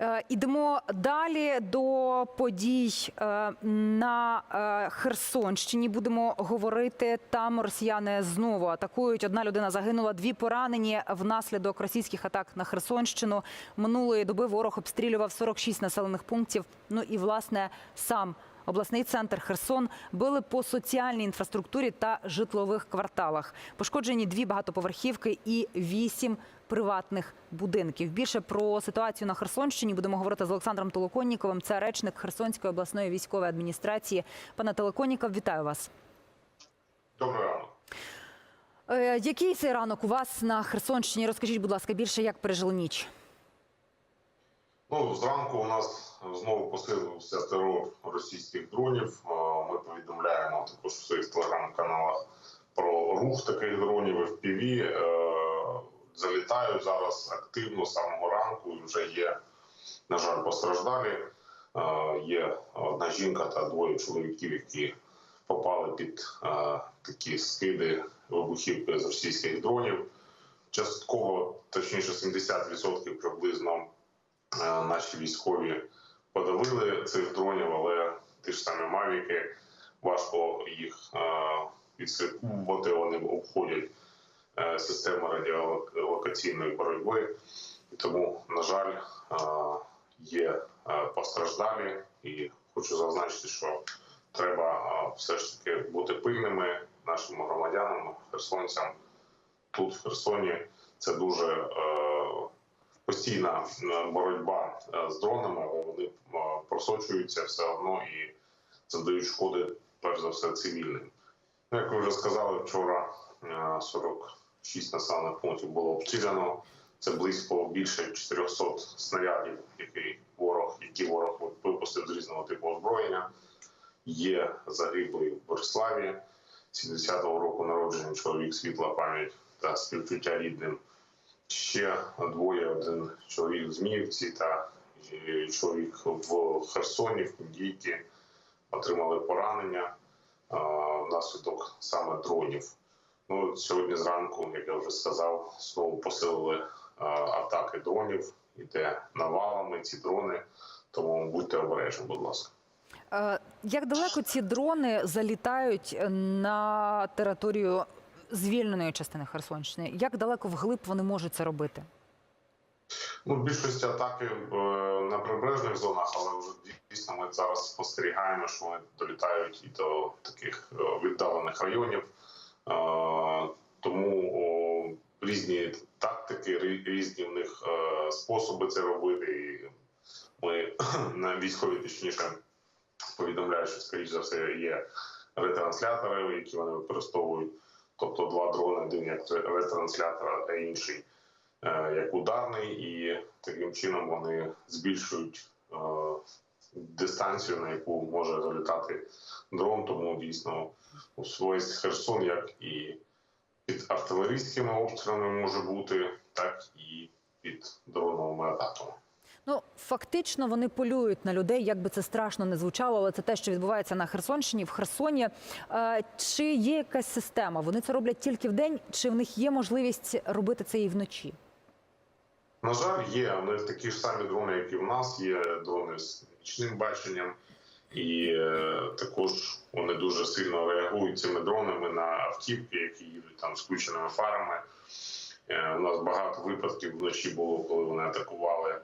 Е, Ідемо далі до подій е, на е, Херсонщині. Будемо говорити. Там росіяни знову атакують. Одна людина загинула, дві поранені внаслідок російських атак на Херсонщину. Минулої доби ворог обстрілював 46 населених пунктів. Ну і власне сам обласний центр Херсон били по соціальній інфраструктурі та житлових кварталах. Пошкоджені дві багатоповерхівки і вісім приватних будинків. Більше про ситуацію на Херсонщині будемо говорити з Олександром Толоконніковим. Це речник Херсонської обласної військової адміністрації. Пане Толоконніков, вітаю вас. Добрий ранок. Е, який цей ранок у вас на Херсонщині? Розкажіть, будь ласка, більше як пережили ніч. Ну, зранку у нас знову посилився терор російських дронів. Ми повідомляємо також в своїх телеграм-каналах про рух таких дронів FPV. Е, Залітають зараз активно з самого ранку. Вже є, на жаль, постраждалі. Е, Є одна жінка та двоє чоловіків, які попали під е, такі скиди вибухівки з російських дронів. Частково, точніше, 70% приблизно наші військові подавили цих дронів, але ті ж самі мавіки важко їх е, відслідкувати. Вони обходять е, систему радіолокаційної боротьби. Тому, на жаль, е, є е, постраждалі, і хочу зазначити, що треба е, все ж таки бути пильними нашим громадянам, херсонцям тут в Херсоні. Це дуже е, постійна е, боротьба е, з дронами, але вони е, просочуються все одно і завдають шкоди, перш за все, цивільним. Ну, як ви вже сказали, вчора е, 46 населених пунктів було обстріляно. Це близько більше 400 снарядів, які ворог, які ворог випустив з різного типу озброєння. Є загиблий в Бориславі 70-го року народження чоловік світла пам'ять та співчуття рідним. Ще двоє: один чоловік в Зміївці та е, чоловік в Херсоні, в Кіндійці отримали поранення внаслідок саме дронів. Ну, сьогодні зранку, як я вже сказав, знову посилили атаки дронів. Іде навалами ці дрони, тому будьте обережні, будь ласка. Е, Як далеко ці дрони залітають на територію звільненої частини Херсонщини? Як далеко вглиб вони можуть це робити? Ну, більшості атаки е, на прибережних зонах, але вже дійсно ми зараз спостерігаємо, що вони долітають і до таких е, віддалених районів. Е, Тому різні тактики, різні в них способи це робити. І ми на військові точніше повідомляють, що скоріш за все є ретранслятори, які вони використовують. Тобто два дрони, один як ретранслятор, а інший е, як ударний, і таким чином вони збільшують е, дистанцію, на яку може залітати дрон. Тому дійсно у весь Херсон, як і під артилерійськими обстрілами може бути, так і під дроновими атаками. Ну фактично вони полюють на людей, як би це страшно не звучало, але це те, що відбувається на Херсонщині, в Херсоні. Е, Чи є якась система? Вони це роблять тільки в день, чи в них є можливість робити це і вночі? На жаль, є. Вони такі ж самі дрони, як і в нас, є дрони з нічним баченням, і е, також вони дуже сильно реагують цими дронами на автівки, які їдуть там з включеними фарами. Е, у нас багато випадків вночі було, коли вони атакували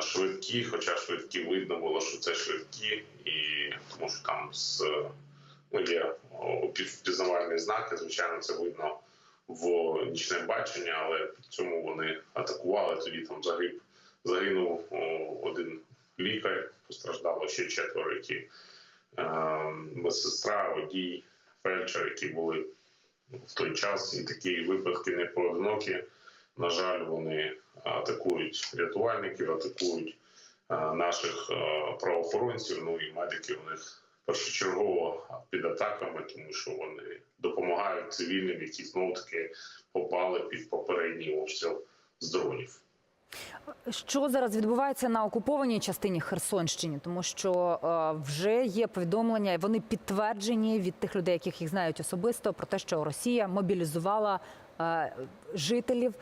швидкі, хоча швидкі видно було, що це швидкі, і тому що там з ну, є впізнавальні знаки, звичайно, це видно в нічне бачення, але при цьому вони атакували. Тоді там загиб загинув один лікар, постраждало ще четверо, які е, медсестра, водій, фельдшер, які були в той час, і такі випадки не поодинокі. На жаль, вони атакують рятувальників, атакують е, наших е, правоохоронців. Ну і медики у них першочергово під атаками, тому що вони допомагають цивільним, які знову таки попали під попередній обстріл з дронів. Що зараз відбувається на окупованій частині Херсонщини? Тому що е, вже є повідомлення, і вони підтверджені від тих людей, яких їх знають особисто, про те, що Росія мобілізувала жителів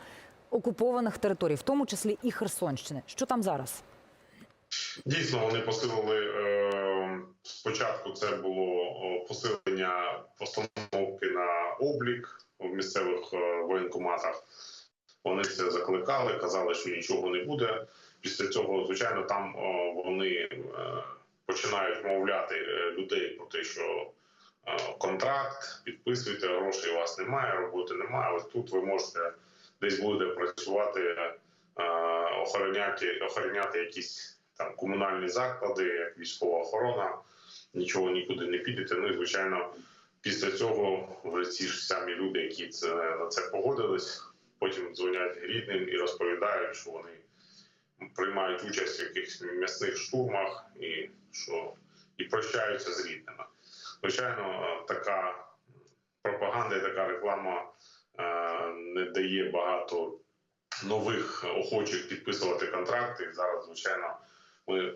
окупованих територій, в тому числі і Херсонщини. Що там зараз? Дійсно, вони посилили е, спочатку. Це було посилення постановки на облік в місцевих е, воєнкоматах. Вони це закликали, казали, що нічого не буде. Після цього, звичайно, там вони е, починають мовляти людей про те, що контракт, підписуйте, грошей у вас немає, роботи немає. Ось тут ви можете десь буде працювати, е, охороняти, охороняти якісь там комунальні заклади, як військова охорона. Нічого нікуди не підете. Ну і звичайно, після цього вже ці ж самі люди, які це на це погодились, потім дзвонять рідним і розповідають, що вони приймають участь в якихось м'ясних штурмах і що і прощаються з рідними. Звичайно, е, така пропаганда і така реклама не дає багато нових охочих підписувати контракти. Зараз, звичайно, ми е,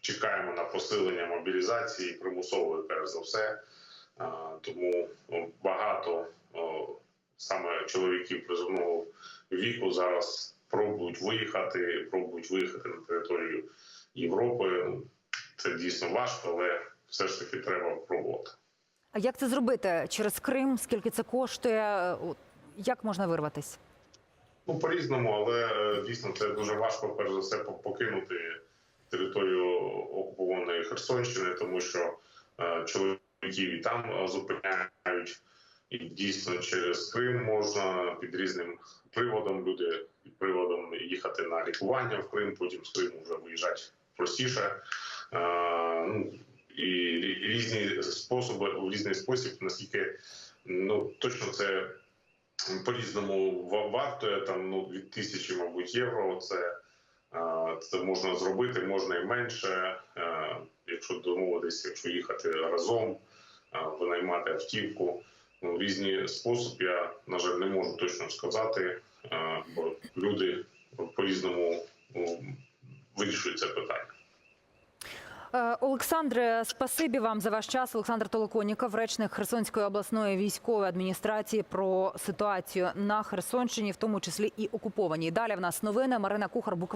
чекаємо на посилення мобілізації примусової, перш за все. Тому багато саме чоловіків призовного віку зараз пробують виїхати, пробують виїхати на територію Європи. Це дійсно важко, але все ж таки треба пробувати. А як це зробити через Крим? Скільки це коштує? Як можна вирватися? Ну, по-різному, але е, дійсно це дуже важко, перш за все, покинути територію окупованої Херсонщини, тому що е, чоловіків і там зупиняють. І дійсно через Крим можна під різним приводом люди під приводом їхати на лікування в Крим, потім з Криму вже виїжджати простіше. Е, ну, різні способи в різний спосіб, наскільки ну точно це по-різному вартує там ну від тисячі, мабуть, євро. Це, це можна зробити, можна і менше. Якщо домовитися, якщо їхати разом, винаймати автівку. Ну, різні способи, я, на жаль, не можу точно сказати, бо люди по-різному ну, вирішують це питання. Е, Олександре, спасибі вам за ваш час. Олександр Толоконіков, речник Херсонської обласної військової адміністрації про ситуацію на Херсонщині, в тому числі і окупованій. Далі в нас новини. Марина Кухар.